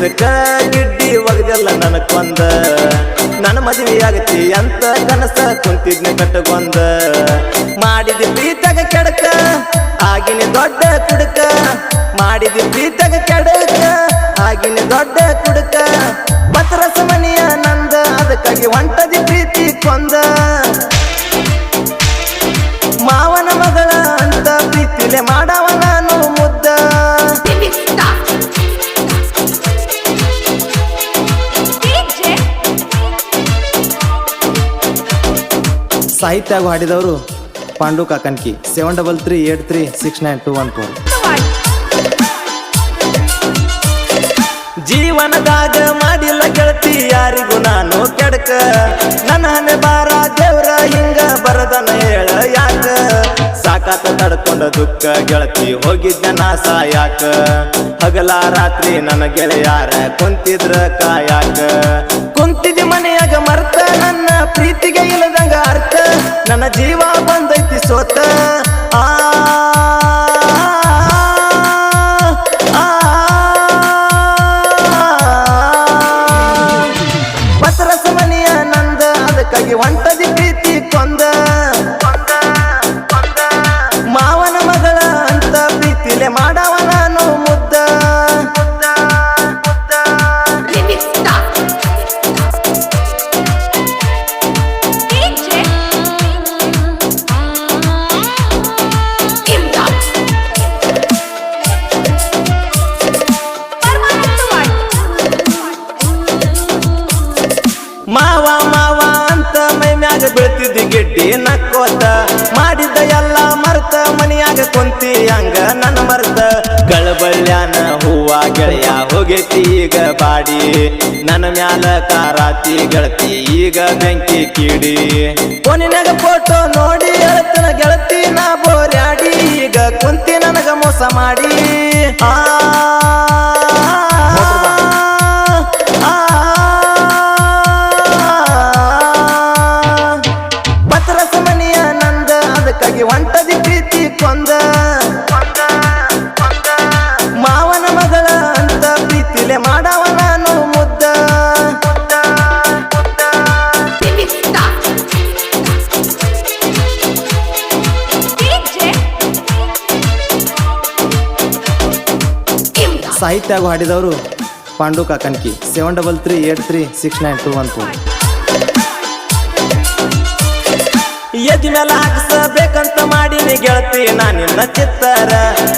ಮೆಚ್ಚಿದಕ್ಕ ಗಿಡ್ಡಿ ಒಗದೆಲ್ಲ ನನ್ನ ಕೊಂದ ನನ್ನ ಮದುವೆ ಆಗತಿ ಅಂತ ಕನಸ ಕುಂತಿದ್ನ ಕಟ್ಟಗೊಂದ ಮಾಡಿದ ಪ್ರೀತಗ ಕೆಡಕ, ಆಗಿನ ದೊಡ್ಡ ಕುಡುಕ. ಮಾಡಿದ ಪ್ರೀತಗ ಕೆಡಕ, ಆಗಿನ ದೊಡ್ಡ ಕುಡುಕ. ಪತ್ರಸ ಮನೆಯ ನಂದ, ಅದಕ್ಕಾಗಿ ಒಂಟದಿ ಪ್ರೀತಿ ಕೊಂದ. ಮಾವನ ಮಗಳ ಅಂತ ಪ್ರೀತಿಲೆ ಮಾಡವ ಸಾಹಿತ್ಯ ಹಾಗೂ ಹಾಡಿದವರು Pandu Kakanki. Seven double three eight three six nine two one four. ಜೀವನದಾಗ ಮಾಡಿಲ್ಲ ಗೆಳತಿ ಯಾರಿಗೂ ನಾನು ಕೆಡಕ. ನನ್ನ ಬಾರ ದೇವ್ರ ಹಿಂಗ ಬರದನ ಹೇಳ ಯಾಕ? ಸಾಕಾತ ತಡ್ಕೊಂಡ ದುಃಖ ಗೆಳತಿ ಹೋಗಿದ್ದ ನಾ ಸಾಯಾಕ. ಹಗಲ ರಾತ್ರಿ ನನ್ನ ಗೆಳೆಯಾರ ಕುಂತಿದ್ರ ಕಾಯಾಕ. ನನ್ನ ಜೀವ ಬಂದೈತಿ ಸೋತ ಆ ಪತ್ರಸ ಮನಿಯ ನಂದ ಅದಕ್ಕಾಗಿ ಒಂಟದಿ ಪ್ರೀತಿ ಕೊಂದ ಮಾವನ ಮಗಳ ಅಂತ ಪ್ರೀತಿಲೆ ಮಾಡವ ನಾನು ಮೈ ಬೆಳ್ತಿದ್ದಿ ಗಿಡ್ಡಿ ನಕ್ಕೋತ. ಮಾಡಿದ್ದ ಎಲ್ಲ ಮರ್ತ ಮನಿಯಾಗ ಕುಂತಿ ಹಂಗ ನನ್ನ ಮರ್ತ. ಗಳಬಳ್ಯಾನ ಹೂವ ಗೆಳೆಯ ಹೋಗೈತಿ ಈಗ ಬಾಡಿ. ನನ್ನ ಮ್ಯಾಲ ಕಾರಾತಿ ಗೆಳತಿ ಈಗ ಬೆಂಕಿ ಕಿಡಿ. ಫೋನಿನಾಗ ಫೋಟೋ ನೋಡಿ ಅಳತನ ಗೆಳತಿ, ನಾ ಬೋರ್ಯಾಡಿ. ಈಗ ಕುಂತಿ ನನಗ ಮೋಸ ಮಾಡಿ. ಆ ಕೊಂದ ಮಾವನ ಮಗಳ ಅಂತ ಪ್ರೀತಿಲೆ ಮಾಡವ ನಾನು ಮುದ್ದ. ಸಾಹಿತ್ಯ ಹಾಗೂ ಹಾಡಿದವರು Pandu Kakanki seven double three eight three six nine two one four ಎದಿ ಮೇಲೆ ಹಾಕಿಸಬೇಕಂತ ಮಾಡಿನಿ ಗೆಳತಿ, ನಾ ನಿನ್ನ ಚಿತ್ತರ.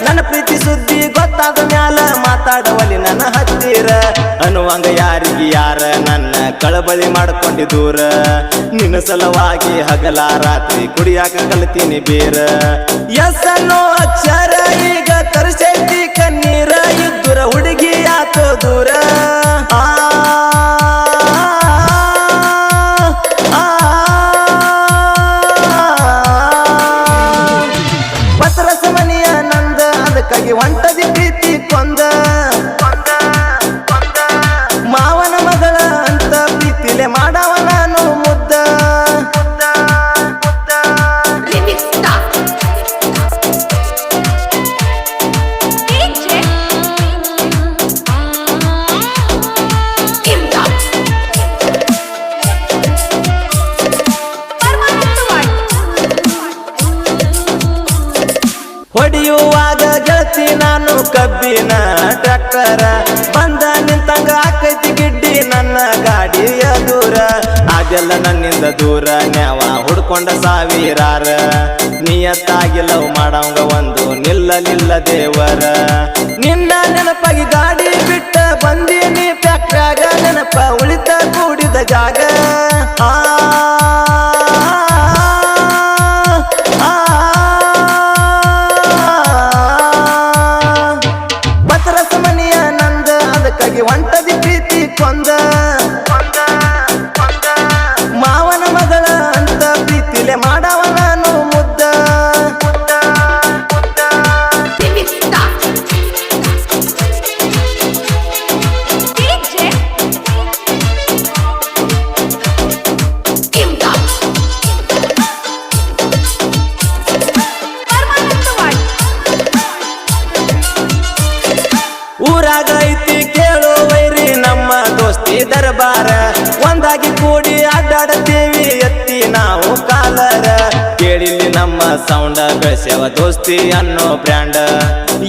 ನನ್ನ ಪ್ರೀತಿ ಸುದ್ದಿ ಗೊತ್ತಾದ ಮ್ಯಾಲ ಮಾತಾಡವಲ್ಲಿ ನನ್ನ ಹತ್ತಿರ. ಅನ್ನುವಂಗ ಯಾರಿಗೆ ಯಾರ ನನ್ನ ಕಳಬಳಿ ಮಾಡ್ಕೊಂಡಿ ದೂರ. ನಿನ್ನ ಸಲುವಾಗಿ ಹಗಲ ರಾತ್ರಿ ಕುಡಿಯಾಕ ಕಲ್ತೀನಿ ಬೇರ. ಎಸ್ ಅನ್ನೋ ಅಕ್ಷರ ಈಗ ತರಿಸೈತಿ ಅದಕ್ಕಾಗಿ ನಾನು ಕಬ್ಬಿನ ಟ್ರ್ಯಾಕ್ಟರ. ಬಂದ ನಿಂತಂಗ ಆಕೈತಿ ಗಿಡ್ಡಿ ನನ್ನ ಗಾಡಿಯ ದೂರ. ಅದೆಲ್ಲ ನನ್ನಿಂದ ದೂರ ನ್ಯಾವ ಹುಡ್ಕೊಂಡ ಸಾವಿರಾರ. ನಿಯತ್ತಾಗಿ ಲವ್ ಮಾಡಂಗ ಒಂದು ನಿಲ್ಲಲಿಲ್ಲ ದೇವರ. ಅಡ್ಡಾಡತೇವಿ ಎತ್ತಿ ನಾವು ಕಾಲರ. ಕೇಳಿಲ್ಲಿ ನಮ್ಮ ಸೌಂಡ ಬೆಳೆಸ್ಯವ ದೋಸ್ತಿ ಅನ್ನೋ ಬ್ರ್ಯಾಂಡ್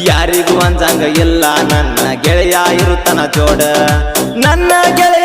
ಯಾರಿಗೂ ಅಂಜಂಗ ಇಲ್ಲ, ನನ್ನ ಗೆಳೆಯ ಇರುತ್ತನ ಜೋಡ. ನನ್ನ ಗೆಳೆಯ